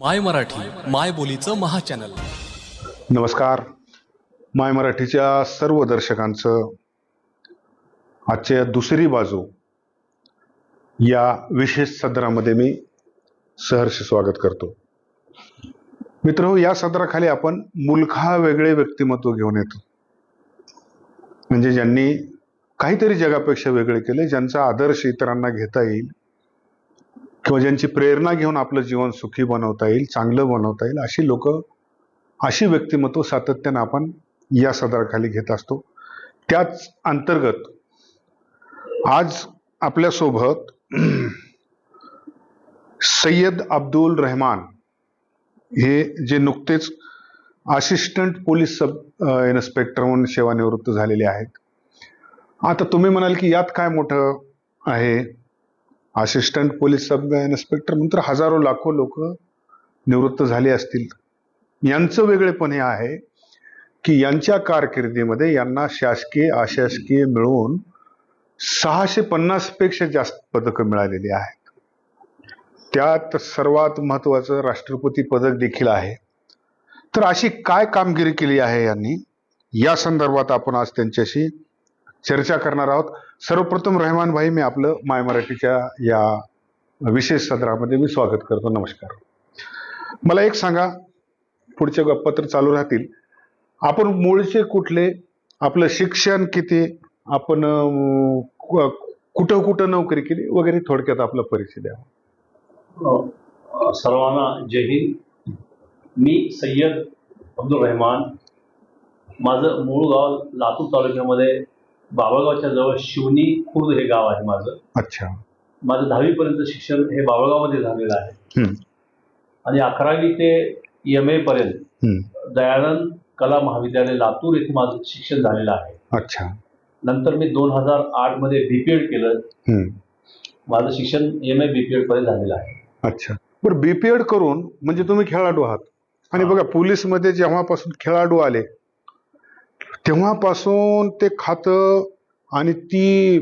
माय मराठी माय बोलीचं महाचॅनल नमस्कार. माय मराठीच्या सर्व दर्शकांचं आजच्या दुसरी बाजू या विशेष सदरामध्ये मी सहर्ष स्वागत करतो. मित्र या सदराखाली आपण मुलखा वेगळे व्यक्तिमत्व घेऊन येतो. म्हणजे ज्यांनी काहीतरी जगापेक्षा वेगळे केले ज्यांचा आदर्श इतरांना घेता येईल किंवा ज्यांची प्रेरणा घेऊन आपलं जीवन सुखी बनवता येईल चांगलं बनवता येईल अशी लोक अशी व्यक्तिमत्व सातत्यानं आपण या सदराखाली घेत असतो. त्याच अंतर्गत आज आपल्यासोबत सय्यद अब्दुल रहमान हे जे नुकतेच असिस्टंट पोलीस सब इन्स्पेक्टर म्हणून सेवानिवृत्त झालेले आहेत. आता तुम्ही म्हणाल की यात काय मोठं आहे? असिस्टंट पोलीस सब इन्स्पेक्टर नंतर हजारो लाखो लोक निवृत्त झाले असतील. यांचं वेगळेपण हे आहे की यांच्या कारकिर्दीमध्ये यांना शासकीय अशासकीय मिळून सहाशे पन्नासपेक्षा जास्त पदकं मिळालेली आहेत. त्यात सर्वात महत्वाचं राष्ट्रपती पदक देखील आहे. तर अशी काय कामगिरी केली आहे यांनी? या संदर्भात आपण आज त्यांच्याशी चर्चा करणार आहोत. सर्वप्रथम रहमान भाई मी आपलं माय मराठीच्या या विशेष सदरामध्ये मी स्वागत करतो. नमस्कार. मला एक सांगा पुढच्या गप्पा तर चालू राहतील. आपण मूळचे कुठले आपलं शिक्षण किती आपण कुठं कुठं नोकरी केली वगैरे थोडक्यात आपला परिचय द्यावा हो. सर्वांना जय हिंद. मी सय्यद अब्दुल रहमान. माझं मूळ गाव लातूर तालुक्यामध्ये बाबळगावच्या जवळ शिवनी खुर्द हे गाव आहे माझं. अच्छा. माझं दहावीपर्यंत शिक्षण हे बाबळगावमध्ये झालेलं आहे. हम्म, आणि अकरावी ते एम ए पर्यंत हम्म, दयानंद कला महाविद्यालय लातूर येथे माझं शिक्षण झालेलं आहे. अच्छा. नंतर मी दोन हजार आठमध्ये बीपीएड केलं. हम्म, माझं शिक्षण एम ए बीपीएड पर्यंत झालेलं आहे. अच्छा. बरं बीपीएड करून म्हणजे तुम्ही खेळाडू आहात. आणि. बघा पोलीसमध्ये जेव्हापासून खेळाडू आले तेव्हापासून ते खातं आणि ती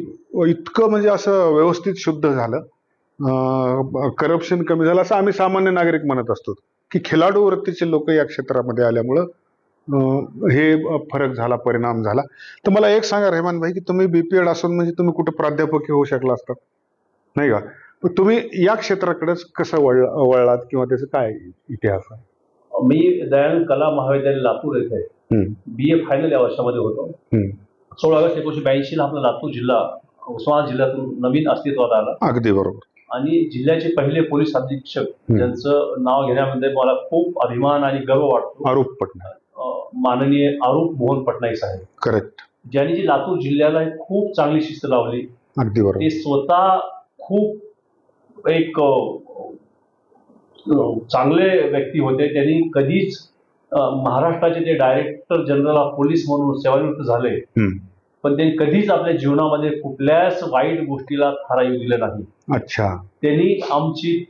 इतकं म्हणजे असं व्यवस्थित शुद्ध झालं. करप्शन कमी झालं असं आम्ही सामान्य नागरिक म्हणत असतो की खिलाडू वृत्तीचे लोक या क्षेत्रामध्ये आल्यामुळं हे फरक झाला परिणाम झाला. तर मला एक सांगा रेहमान भाई की तुम्ही बीपीएड असून म्हणजे तुम्ही कुठं प्राध्यापक होऊ शकला असतात नाही का? पण तुम्ही या क्षेत्राकडेच कसं वळ वळलात किंवा त्याचं काय इतिहास आहे? मी दयानंद कला महाविद्यालय लातूर येथे बी ए फायनल या वर्षामध्ये होतो. सोळा ऑगस्ट एकोणीशे ब्याऐंशी ला आपला लातूर जिल्हा उस्मानाबाद जिल्ह्यातून नवीन अस्तित्वात आला. अगदी बरोबर. आणि जिल्ह्याचे पहिले पोलीस अधीक्षक. ज्यांचं नाव घेण्यामध्ये मला खूप अभिमान आणि गर्व वाटतो. आरोप पटना माननीय आरूप मोहन पटनाईक साहेब. करेक्ट ज्यांनी जी लातूर जिल्ह्याला खूप चांगली शिस्त लावली. अगदी बरोबर. ते स्वतः खूप एक चांगले व्यक्ती होते. त्यांनी कधीच महाराष्ट्राचे ते डायरेक्टर जनरल ऑफ पोलीस म्हणून सेवानिवृत्त झाले पण त्यांनी कधीच आपल्या जीवनामध्ये कुठल्याच वाईट गोष्टीला थारा येऊ दिले नाही. अच्छा. त्यांनी आमची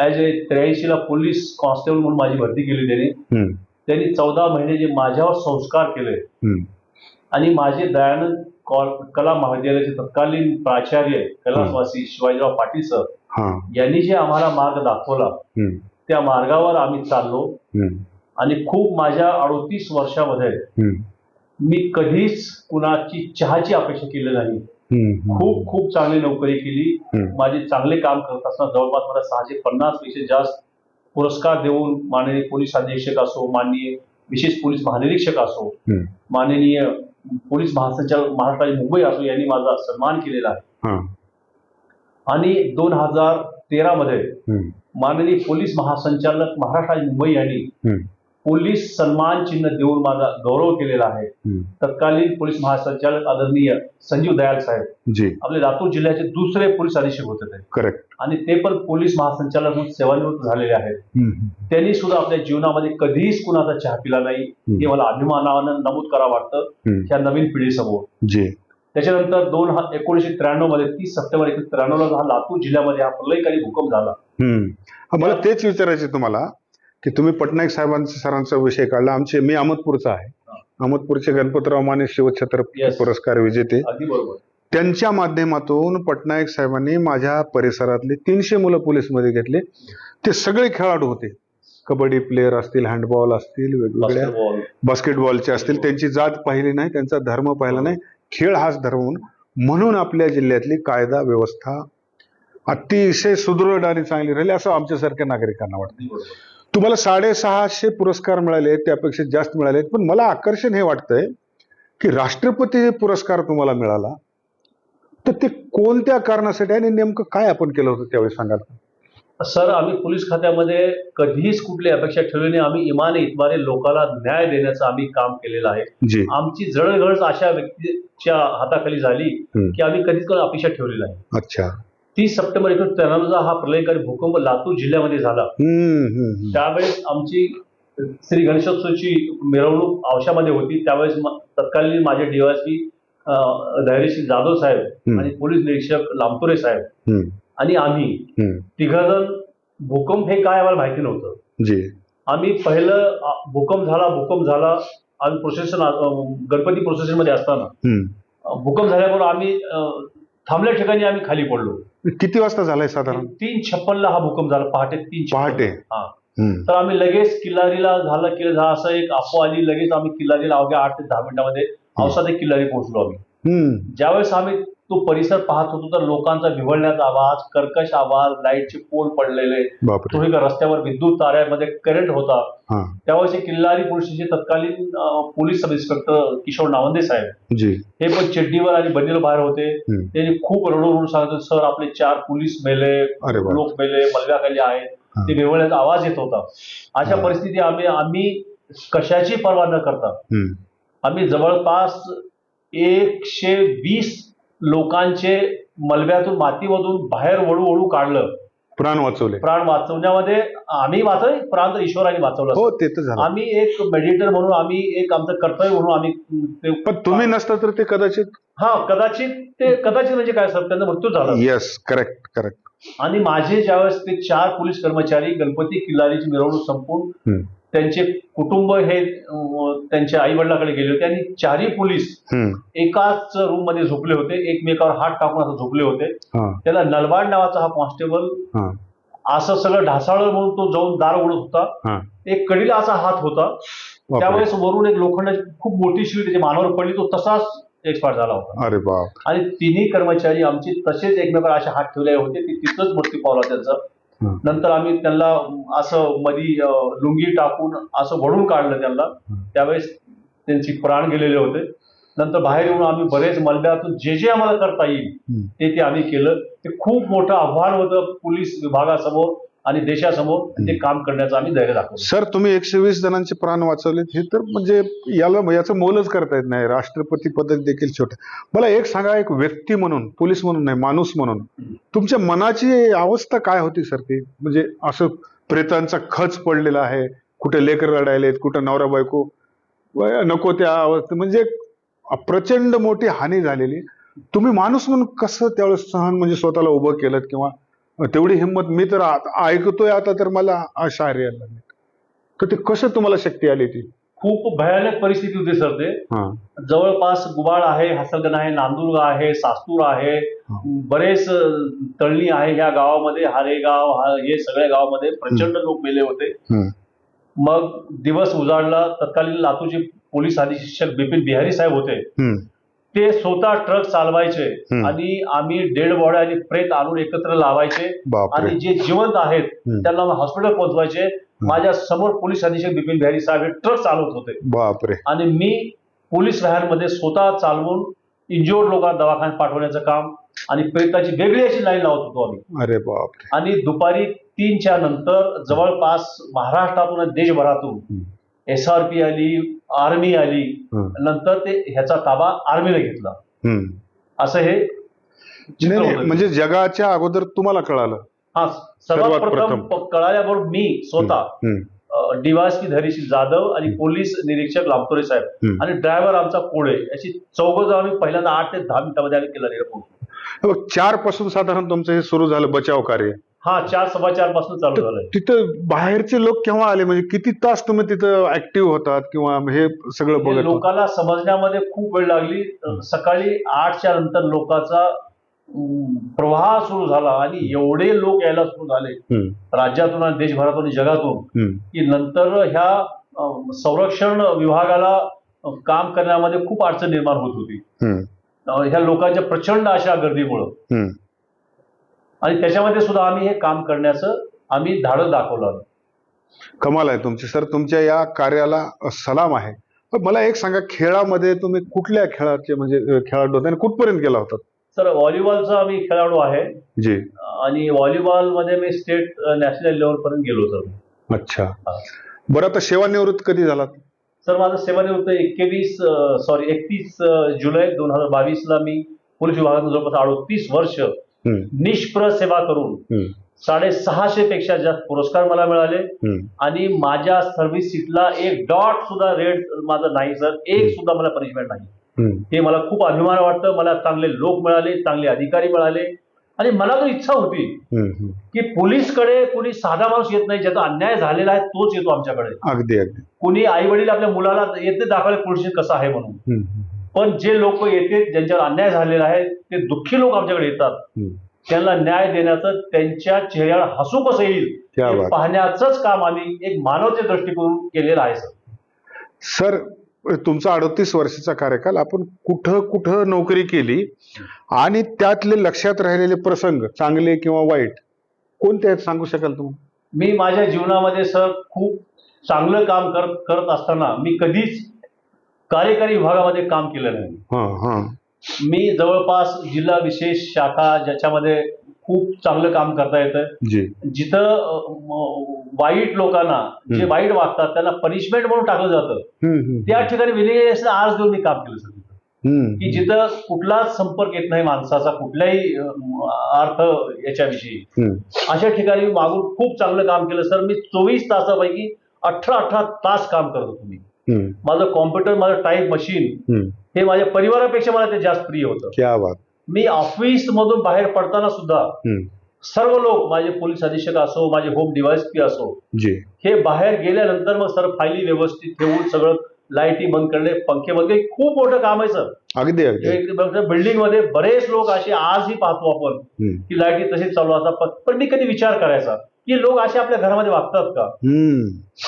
ॲज ए त्र्याऐंशीला पोलीस कॉन्स्टेबल म्हणून माझी भरती केली त्यांनी. त्यांनी चौदा महिने जे माझ्यावर संस्कार केले आणि माझे दयानंद कला महाविद्यालयाचे तत्कालीन प्राचार्य कैलासवासी शिवाजीराव पाटील सर यांनी जे आम्हाला मार्ग दाखवला त्या मार्गावर आम्ही चाललो. आणि खूप माझ्या अडोतीस वर्षामध्ये मी कधीच कुणाची चहाची अपेक्षा केली नाही. खूप खूप चांगली नोकरी केली. माझे चांगले काम करत असताना जवळपास मला सहाशे पन्नासपेक्षा जास्त पुरस्कार देऊन माननीय पोलीस अधीक्षक असो माननीय विशेष पोलीस महानिरीक्षक असो माननीय पोलीस महासंचालक महाराष्ट्राचे मुंबई असो यांनी माझा सन्मान केलेला आहे. आणि दोन हजार तेरा मध्ये माननीय पोलीस महासंचालक महाराष्ट्र मुंबई यांनी पोलीस सन्मान चिन्ह देऊन माझा गौरव केलेला आहे. तत्कालीन पोलीस महासंचालक आदरणीय संजीव दयाल साहेब. जी. आपले लातूर जिल्ह्याचे दुसरे पोलीस अधीक्षक होते ते. करेक्ट आणि ते पण पोलीस महासंचालक म्हणून सेवानिवृत्त झालेले आहेत. त्यांनी सुद्धा आपल्या जीवनामध्ये कधीच कुणाचा चहा पिला नाही. हे मला अभिमानानं नमूद करावं वाटतं. ह्या नवीन पिढीसमोर जी. त्याच्यानंतर दोन हा एकोणीसशे त्र्याण्णवमध्ये तीस सप्टेंबर एकोणीशे त्र्याण्णवला हा लातूर जिल्ह्यामध्ये हा प्रलयकारी भूकंप झाला. मला तेच विचारायचे तुम्हाला. की तुम्ही पटनायक साहेबांचा सरांचा विषय काढला. आमचे मी अहमदपूरचा आहे. अहमदपूरचे गणपतराव माने शिवछत्रपती Yes. पुरस्कार विजेते. त्यांच्या माध्यमातून पटनायक साहेबांनी माझ्या परिसरातले तीनशे मुलं पोलीसमध्ये घेतले. ते सगळे खेळाडू होते. कबड्डी प्लेअर असतील हँडबॉल असतील वेगवेगळ्या बास्केटबॉल बास्केटबॉलचे असतील. त्यांची जात पाहिली नाही त्यांचा धर्म पाहिला नाही. खेळ हाच धर्म म्हणून. आपल्या जिल्ह्यातली कायदा व्यवस्था अतिशय सुदृढ आणि चांगली राहिली असं आमच्यासारख्या नागरिकांना वाटतं. तुम्हाला साडेसहाशे पुरस्कार मिळाले त्यापेक्षा जास्त मिळाले पण मला आकर्षण हे वाटतंय की राष्ट्रपती पुरस्कार तुम्हाला मिळाला. तर ते कोणत्या कारणासाठी आणि नेमकं काय आपण केलं होतं त्यावेळी सांगाल सर आम्ही पोलीस खात्यामध्ये कधीच कुठली अपेक्षा ठेवली नाही. आम्ही इमाने इतबारे लोकांना न्याय देण्याचं आम्ही काम केलेलं आहे. आमची जळगळ अशा व्यक्तीच्या हाताखाली झाली. की आम्ही कधीच अपेक्षा ठेवली नाही. अच्छा. तीस सप्टेंबर एकोणीसशे त्र्याण्णवचा हा प्रलयकारी भूकंप लातूर जिल्ह्यामध्ये झाला. त्यावेळेस आमची श्री गणेशोत्सवची मिरवणूक औशामध्ये होती. त्यावेळेस तत्कालीन माझे डीवायसपी धैर्यशील जाधव साहेब. आणि पोलीस निरीक्षक लांबतुरे साहेब आणि आम्ही. तिघजण भूकंप हे काय आम्हाला माहिती नव्हतं. आम्ही पहिलं भूकंप झाला भूकंप झाला आम्ही प्रोसेशन गणपती प्रोसेशनमध्ये असताना. भूकंप झाल्याबरोबर आम्ही थांबल्या ठिकाणी आम्ही खाली पडलो. किती वाजता झालाय साधारण तीन छप्पनला हा भूकंप झाला पहाटे तीन. पहाटे? हा हम्म. तर आम्ही लगेच किल्लारीला झालं की झालं असं एक अफवा आली लगेच आम्ही किल्लारीला अवघ्या आठ ते दहा मिनिटामध्ये औसा ते किल्लारी पोहोचलो आम्ही हम्म. ज्यावेळेस आम्ही तो परिसर पाहत होतो तर लोकांचा विव्हळण्याचा आवाज कर्कश आवाज लाईटचे पोल पडलेले थोडी रस्त्यावर विद्युत ताऱ्यामध्ये करंट होता त्यावेळेस किल्लारी पोलिसचे तत्कालीन police sub inspector Kishor Navande साहेब जी हे पण चड्डीवर आणि बंदीवर बाहेर होते. त्यांनी खूप रडून सांगत सर आपले चार पोलीस मेले. लोक मेले मलव्याखाली आहेत. ते विव्हळण्याचा आवाज येत होता अशा. परिस्थिती आम्ही आम्ही कशाची पर्वा न करता. आम्ही जवळपास एकशे वीस लोकांचे मलब्यातून मातीमधून बाहेर वळू वळू काढलं. प्राण वाचवले. प्राण वाचवण्यामध्ये आम्ही वाचवले प्राण तर ईश्वराने वाचवलं. हो ते तर झालं. आम्ही एक मेडिटेटर म्हणून आम्ही एक आमचं कर्तव्य म्हणून आम्ही ते पण तुम्ही नसता तर ते कदाचित हा कदाचित ते कदाचित म्हणजे काय सर त्यांचा मृत्यू झाला. येस करेक्ट करेक्ट आणि माझे ज्यावेळेस ते चार पोलीस कर्मचारी गणपती किल्लारीची मिरवणूक संपून त्यांचे कुटुंब हे त्यांच्या आई वडिलाकडे गेले होते आणि चारही पोलीस एकाच रूममध्ये झोपले होते. एकमेकावर हात टाकून असं झोपले होते. हा. त्याला नलबाड नावाचा हा कॉन्स्टेबल असं सगळं ढासाळ म्हणून तो जाऊन दार उडत होता. एक कडीला असा हात होता. त्यावेळेस वरून एक लोखंडाची खूप मोठी शिडी त्याच्या मानावर पडली. तो तसाच एक्सपायर झाला होता. अरे बाप. आणि तिन्ही कर्मचारी आमचे तसेच एकमेकांना असे हात ठेवले होते. ते तिथंच मृत्यू पावला त्यांचा. नंतर आम्ही त्यांना असं मधी लुंगी टाकून असं वडून काढलं त्यांना. त्यावेळेस त्यांची प्राण गेलेले होते. नंतर बाहेर येऊन आम्ही बरेच मलब्यातून जे जे आम्हाला करता येईल. ते ते आम्ही केलं. ते खूप मोठं आव्हान होतं पोलीस विभागासमोर. आणि देशासमोर ते काम करण्याचं आम्ही धैर्य दाखवलं सर तुम्ही एकशे वीस जणांचे प्राण वाचवलेत. हे तर म्हणजे याला याचं मोलच करता येत नाही. राष्ट्रपती पदक देखील छोटे. मला एक सांगा एक व्यक्ती म्हणून पोलीस म्हणून नाही माणूस म्हणून. तुमच्या मनाची अवस्था काय होती सर ती? म्हणजे असं प्रेतांचा खच पडलेला आहे. कुठे लेकर रडायलेत कुठे नवरा बायको. नको त्या अवस्थे म्हणजे प्रचंड मोठी हानी झालेली. तुम्ही माणूस म्हणून कसं त्यावेळेस सहन म्हणजे स्वतःला उभं केलं किंवा तेवढी हिंमत मी तर ऐकतोय आता तर मला आशार्य यायला तर ते कसं तुम्हाला शक्ती आली ती? खूप भयानक परिस्थिती होती सर ते. जवळपास गुबाळ आहे हसलगण आहे नांदुर्ग आहे सास्तूर आहे बरेच तळणी आहे ह्या गावामध्ये हारेगाव हा हे सगळ्या गावामध्ये प्रचंड लोक मेले होते. मग दिवस उजाडला तत्कालीन लातूरचे पोलीस अधीक्षक बिपिन बिहारी साहेब होते. ते स्वतः ट्रक चालवायचे. आणि आम्ही डेड बॉडी आणि प्रेत आणून एकत्र लावायचे. आणि जे जिवंत आहेत. त्यांना हॉस्पिटल पोहोचवायचे. माझ्यासमोर पोलीस अधीक्षक बिपिन बिहारी साहेब हे ट्रक चालवत होते. बापरे. आणि मी पोलीस व्हॅनमध्ये स्वतः चालवून इंजुअर्ड लोकांना दवाखान्यात पाठवण्याचं काम आणि प्रेताची वेगळी अशी लाईन लावत होतो आम्ही. अरे बापरे. आणि दुपारी तीनच्या नंतर जवळपास महाराष्ट्रातून आणि देशभरातून हम्म. एस आर पी आली आर्मी आली. नंतर ते ह्याचा ताबा आर्मीने घेतला. असं हे. म्हणजे जगाच्या अगोदर तुम्हाला कळालं हा सर्वात प्रथम कळाल्याबरोबर मी स्वतः. डीवायसपी धैर्यशील जाधव आणि पोलीस निरीक्षक लांबतोरे साहेब. आणि ड्रायव्हर आमचा कोळे अशी चौघ आम्ही पहिल्यांदा आठ ते दहा मिनिटांमध्ये आम्ही केला चारपासून साधारण तुमचं हे सुरू झालं बचाव कार्य हा चार सव्वा चारपासून चालू झालंय. तिथं बाहेरचे लोक केव्हा आले? म्हणजे किती तास तुम्ही तिथं ऍक्टिव्ह होतात किंवा हे सगळं हे बघत? होतात? लोकांना समजण्यामध्ये खूप वेळ लागली. सकाळी आठच्या नंतर लोकांचा अं, प्रवाह सुरू झाला आणि एवढे लोक यायला सुरू झाले हम्म, राज्यातून आणि देशभरातून आणि जगातून हम्म, की नंतर ह्या अं, संरक्षण विभागाला अं, काम करण्यामध्ये खूप अडचण निर्माण होत होती. हम्म, अं, ह्या लोकांच्या प्रचंड अशा गर्दीमुळं. हम्म. आणि त्याच्यामध्ये सुद्धा आम्ही हे काम करण्याचं आम्ही धाडस दाखवलं कमाल आहे तुमची. सर तुमच्या या कार्याला सलाम आहे. मला एक सांगा खेळामध्ये तुम्ही कुठल्या खेळाचे म्हणजे खेळाडू होते आणि कुठपर्यंत गेला होता? सर व्हॉलीबॉलचा आम्ही खेळाडू आहे. जी. आणि व्हॉलीबॉलमध्ये मी स्टेट नॅशनल लेवलपर्यंत गेलो सर अच्छा. बरं आता सेवानिवृत्त कधी झालात? सर माझं सेवानिवृत्त एकवीस सॉरी एकतीस जुलै दोन हजार बावीसला मी पोलीस विभागात जवळपास अडतीस वर्ष निष्प्र सेवा करून साडेसहाशे पेक्षा जास्त पुरस्कार मला मिळाले. आणि माझ्या सर्व्हिस सीटला एक डॉट सुद्धा रेड माझं नाही सर एक सुद्धा मला पनिशमेंट नाही. हे मला खूप अभिमान वाटतं. मला चांगले लोक मिळाले चांगले अधिकारी मिळाले. आणि मला तर इच्छा होती. की पोलीसकडे कोणी साधा माणूस येत नाही. ज्याचा अन्याय झालेला आहे तोच येतो आमच्याकडे. अगदी अगदी. कोणी आई वडील आपल्या मुलाला येते दाखवले पोलीस कसं आहे म्हणून. पण जे लोक येते ज्यांच्यावर अन्याय झालेला आहे ते दुःखी लोक आमच्याकडे येतात. त्यांना न्याय देण्याचं त्यांच्या चेहऱ्यावर हसू कसं येईल. पाहण्याचंच काम आम्ही एक मानवते दृष्टिकोन केलेलं आहे सर सर तुमचा अडतीस वर्षाचा कार्यकाल आपण कुठं कुठं नोकरी केली आणि त्यातले लक्षात राहिलेले प्रसंग चांगले किंवा वाईट कोणते आहेत सांगू शकाल तुम्ही मी माझ्या जीवनामध्ये सर खूप चांगलं काम करत करत असताना मी कधीच कार्यकारी विभागामध्ये काम केलं नाही हा हा. मी जवळपास जिल्हा विशेष शाखा ज्याच्यामध्ये खूप चांगलं काम करता येतं जिथं वाईट लोकांना जे. वाईट वागतात त्यांना पनिशमेंट म्हणून टाकलं जातं. त्या ठिकाणी विलिगेशन आज देऊन मी काम केलं सर की जिथं कुठलाच संपर्क येत नाही माणसाचा कुठलाही अर्थ याच्याविषयी. अशा ठिकाणी मागून खूप चांगलं काम केलं. सर मी चोवीस तासापैकी अठरा अठरा तास काम करत हम्म, माझं कॉम्प्युटर माझं टाईप मशीन. हे माझ्या परिवारापेक्षा मला ते जास्त प्रिय होतं. क्या बात. मी ऑफिस मधून बाहेर पडताना सुद्धा सर्व लोक माझे पोलीस अधीक्षक असो माझे होम डिवाइस पी असो जी. हे बाहेर गेल्यानंतर मग सर फायली व्यवस्थित ठेवून सगळं लाईटी बंद करणे पंखे बंद करणे खूप मोठं काम आहे सर. अगदी बिल्डिंगमध्ये बरेच लोक असे आजही पाहतो आपण की लाईटी तशीच चालू असतात पण मी कधी विचार करायचा की लोक असे आपल्या घरामध्ये वागतात का?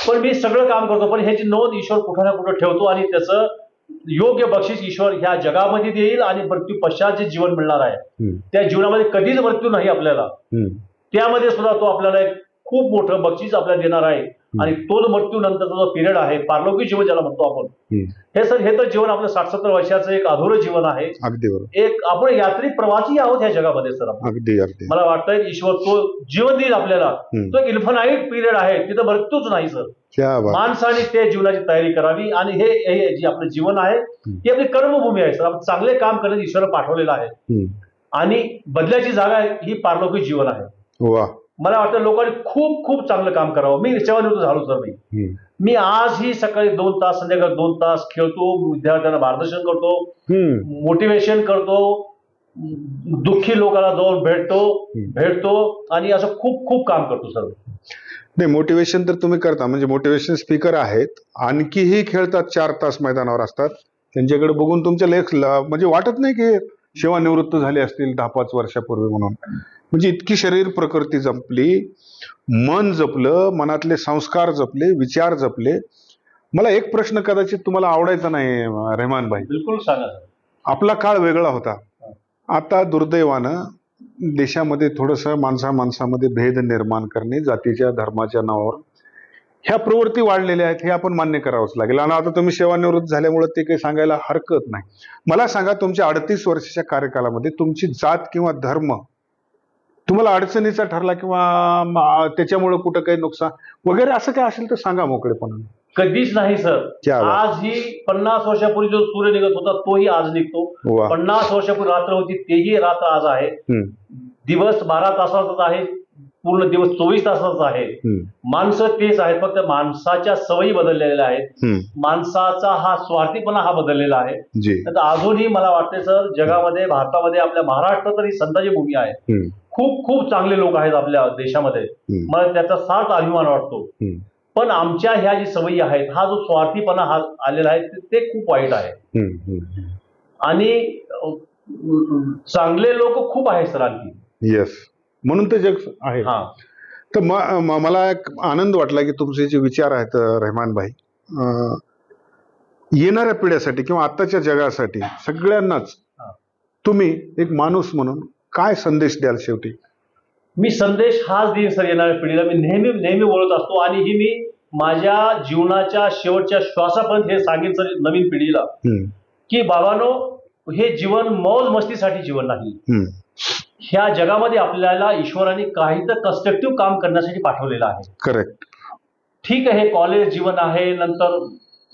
पण मी सगळं काम करतो पण ह्याची नोंद ईश्वर कुठं ना कुठं ठेवतो आणि त्याचं योग्य बक्षीस ईश्वर ह्या जगामध्ये देईल आणि मृत्यू पश्चात जे जीवन मिळणार आहे त्या जीवनामध्ये कधीच मृत्यू नाही आपल्याला. त्यामध्ये सुद्धा तो आपल्याला एक खूप मोठं बक्षीस आपल्याला देणार आहे. आणि तोच मृत्यू नंतरचा जो पिरियड आहे पारलौकिक जीवन ज्याला म्हणतो आपण. हे सर हे तर जीवन आपलं साठ सत्तर वर्षाचं एक अधुरं जीवन आहे. अगदी बरोबर. एक आपण यात्री प्रवासी आहोत ह्या जगामध्ये सर आपण. अगदी अगदी. मला वाटतंय ईश्वर तो जीवन देईल आपल्याला. तो एक इन्फनाईट पिरियड आहे. तिथं मृत्यूच नाही सर. माणसाने ते जीवनाची तयारी करावी आणि हे हे जे आपलं जीवन आहे ही आपली कर्मभूमी आहे सर. आपण चांगले काम करण्याचं ईश्वर पाठवलेलं आहे. आणि बदल्याची जागा ही पारलौकिक जीवन आहे. वा. मला वाटतं लोकांनी खूप खूप चांगलं काम करावं. मी सेवानिवृत्त झालो सर मी. मी आजही सकाळी दोन तास संध्याकाळी दोन तास खेळतो विद्यार्थ्यांना मार्गदर्शन करतो. मोटिवेशन करतो दुःखी लोकांना जाऊन भेटतो. भेटतो आणि असं खूप खूप काम करतो सर नाही मोटिवेशन तर तुम्ही करता. म्हणजे मोटिवेशन स्पीकर आहेत. आणखीही खेळतात चार तास मैदानावर असतात. त्यांच्याकडे बघून तुमच्या लेख म्हणजे वाटत नाही की सेवानिवृत्त झाले असतील दहा पाच वर्षापूर्वी म्हणून. म्हणजे इतकी शरीर प्रकृती जपली मन जपलं मनातले संस्कार जपले विचार जपले. मला एक प्रश्न कदाचित तुम्हाला आवडायचा नाही रेहमान भाई. बिलकुल सांगा आपला काळ वेगळा होता. आता दुर्दैवानं देशामध्ये थोडंसं माणसा माणसामध्ये भेद निर्माण करणे जातीच्या धर्माच्या नावावर ह्या प्रवृत्ती वाढलेल्या आहेत हे आपण मान्य करावंच लागेल. आणि आता तुम्ही सेवानिवृत्त झाल्यामुळे ते काही सांगायला हरकत नाही. मला सांगा तुमच्या अडतीस वर्षाच्या कार्यकालामध्ये तुमची जात किंवा धर्म तुम्हाला अडचणीचा ठरला किंवा त्याच्यामुळे कुठं काही नुकसान वगैरे असं काय असेल तर सांगा मोकळेपणाने. कधीच नाही सर. क्या बात. आज ही पन्नास वर्षापूर्वी जो सूर्य निघत होता तोही आज निघतो. वा. पन्नास वर्षापूर्वी रात्र होती तेही रात्र आज आहे. हम्म, दिवस बारा तासाचाच आहे पूर्ण दिवस चोवीस तासाचा आहे. हम्म, माणसं तेच आहेत फक्त माणसाच्या सवयी बदललेल्या आहेत. हम्म, माणसाचा हा स्वार्थीपणा हा बदललेला आहे. जी. तर अजूनही मला वाटते सर जगामध्ये भारतामध्ये आपल्या महाराष्ट्र तरी संताची भूमी आहे. हम्म, खूप खूप चांगले लोक आहेत आपल्या देशामध्ये. मला त्याचा सार्थ अभिमान वाटतो. पण आमच्या ह्या जी सवयी आहेत हा जो स्वार्थीपणा हा आलेला आहे ते- खूप वाईट आहे. आणि चांगले लोक खूप आहेत सर आणखी. येस म्हणून ते जग आहे हा. तर मला एक आनंद वाटला की तुमचे जे विचार आहेत रेहमान भाई येणाऱ्या पिढ्यासाठी किंवा आत्ताच्या जगासाठी सगळ्यांनाच. तुम्ही एक माणूस म्हणून काय संदेश द्याल शेवटी? मी संदेश हाच देईन सर येणाऱ्या पिढीला. मी नेहमी नेहमी बोलत असतो आणि ही मी माझ्या जीवनाच्या शेवटच्या श्वासापर्यंत हे सांगेन सर नवीन पिढीला. की बाबानो हे जीवन मौज मस्तीसाठी जीवन नाही. ह्या जगामध्ये आपल्याला ईश्वराने काही तर कन्स्ट्रक्टिव्ह काम करण्यासाठी पाठवलेलं आहे. करेक्ट ठीक आहे हे कॉलेज जीवन आहे नंतर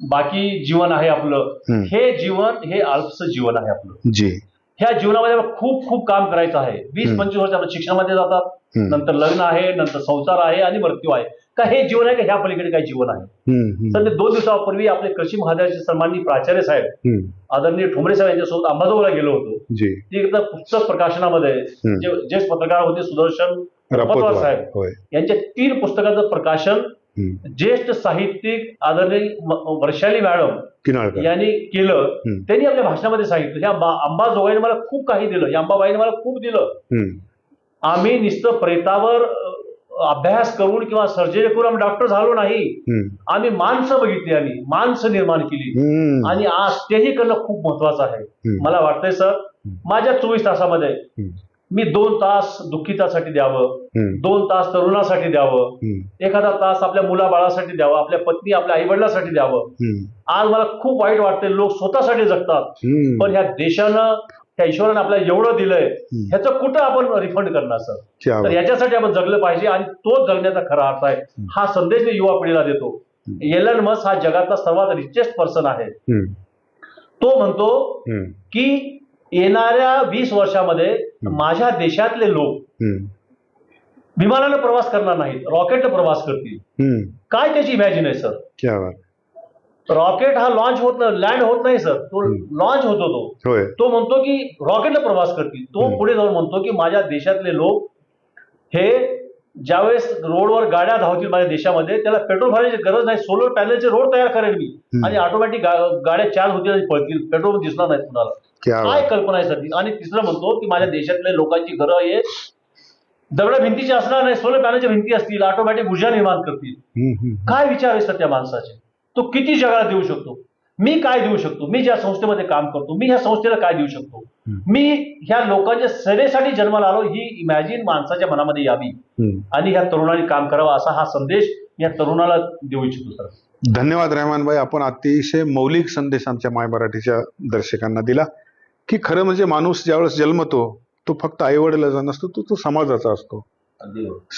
बाकी जीवन आहे आपलं. हे जीवन हे अल्पस जीवन आहे आपलं. जी. ह्या जीवनामध्ये खूप खूप काम करायचं आहे. वीस. पंचवीस वर्ष आपण शिक्षणामध्ये जातात. नंतर लग्न आहे नंतर संसार आहे आणि मृत्यू आहे. का हे जीवन आहे का ह्या पलीकडे काही जीवन आहे? तर ते दोन दिवसापूर्वी आपले कृषी महाविद्यालयाचे सन्माननीय प्राचार्य साहेब आदरणीय ठोंबरे साहेब यांच्यासोबत अंबाजोगाईला गेलो होतो. ते एकदा पुस्तक प्रकाशनामध्ये जे ज्येष्ठ पत्रकार होते सुदर्शन साहेब यांच्या तीन पुस्तकाचं प्रकाशन ज्येष्ठ साहित्यिक आदरणीय वर्षाली मॅडम यांनी केलं. त्यांनी आपल्या भाषणामध्ये सांगितलं अंबा अंबाजोगाईने मला खूप काही दिलं या अंबाबाईने मला खूप दिलं. आम्ही नुसतं प्रेतावर अभ्यास करून किंवा सर्जरी करून आम्ही डॉक्टर झालो नाही. आम्ही माणसं बघितली आम्ही माणसं निर्माण केली. आणि आज तेही करणं खूप महत्वाचं आहे. मला वाटतंय सर माझ्या चोवीस तासामध्ये मी दोन तास दुःखितासाठी द्यावं दोन तास तरुणासाठी द्यावं एखादा तास आपल्या मुलाबाळासाठी द्यावं आपल्या पत्नी आपल्या आई वडिलांसाठी द्यावं आज मला खूप वाईट वाटते लोक स्वतःसाठी जगतात. पण ह्या देशानं त्या ईश्वरानं आपल्याला एवढं दिलंय ह्याचं कुठं आपण रिफंड करणार सर तर. याच्यासाठी आपण जगलं पाहिजे आणि तो जगण्याचा खरा अर्थ आहे. हा संदेश मी युवा पिढीला देतो. एलन मस हा जगातला सर्वात रिचेस्ट पर्सन आहे. तो म्हणतो की येणाऱ्या वीस वर्षामध्ये माझ्या देशातले लोक विमानानं प्रवास करणार नाहीत रॉकेटनं प्रवास करतील. काय त्याची इमॅजिन आहे सर क्या बात. रॉकेट हा लॉन्च होत नाही लँड होत नाही सर तो लॉन्च होतो तो. तो म्हणतो की रॉकेटला प्रवास करतील. तो. पुढे जाऊन म्हणतो की माझ्या देशातले लोक हे ज्यावेळेस रोडवर गाड्या धावतील माझ्या देशामध्ये त्याला पेट्रोल भरायची गरज नाही सोलर पॅनलचे रोड तयार करेन मी. आणि ऑटोमॅटिक गाड्या चार्ज होतील आणि पळतील पेट्रोल दिसणार नाही कुणाला क्या. कल्पना आहे सर? आणि तिसरं म्हणतो की माझ्या देशातल्या लोकांची घरं हे दगड भिंतीची असणार नाही सोलर पॅनलच्या भिंती असतील ऑटोमॅटिक ऊर्जा निर्माण करतील. काय विचार आहे सर त्या माणसाचे तो किती जगाला देऊ शकतो मी काय देऊ शकतो? मी ज्या संस्थेमध्ये काम करतो मी ह्या संस्थेला काय देऊ शकतो. मी ह्या लोकांच्या सेवेसाठी जन्माला आलो ही इमॅजिन माणसाच्या मनामध्ये यावी. आणि ह्या तरुणांनी काम करावं असा हा संदेश या तरुणाला देऊ इच्छितो सर. धन्यवाद रहमान भाई. आपण अतिशय मौलिक संदेश आमच्या माय मराठीच्या दर्शकांना दिला. की खरं म्हणजे माणूस ज्यावेळेस जन्मतो तो फक्त आई वडिलाचा नसतो तो तो समाजाचा असतो.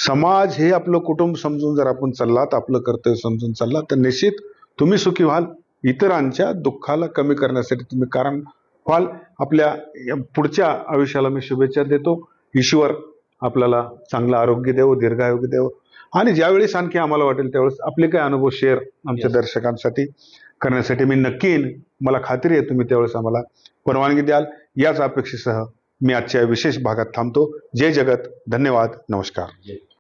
समाज हे आपलं कुटुंब समजून जर आपण चाललात आपलं कर्तव्य समजून चाललात तर निश्चित तुम्ही सुखी व्हाल. इतरांच्या दुःखाला कमी करण्यासाठी तुम्ही कारण व्हाल. आपल्या पुढच्या आयुष्याला मी शुभेच्छा देतो. ईश्वर आपल्याला चांगलं आरोग्य देव दीर्घायोग्य देव. आणि ज्यावेळेस आणखी आम्हाला वाटेल त्यावेळेस आपले काय अनुभव शेअर आमच्या Yes. दर्शकांसाठी करण्यासाठी मी नक्की येईन. मला खात्री आहे तुम्ही त्यावेळेस आम्हाला परवानगी द्याल. याच अपेक्षेसह मी आजच्या विशेष भागात थांबतो. जय जगत. धन्यवाद. नमस्कार.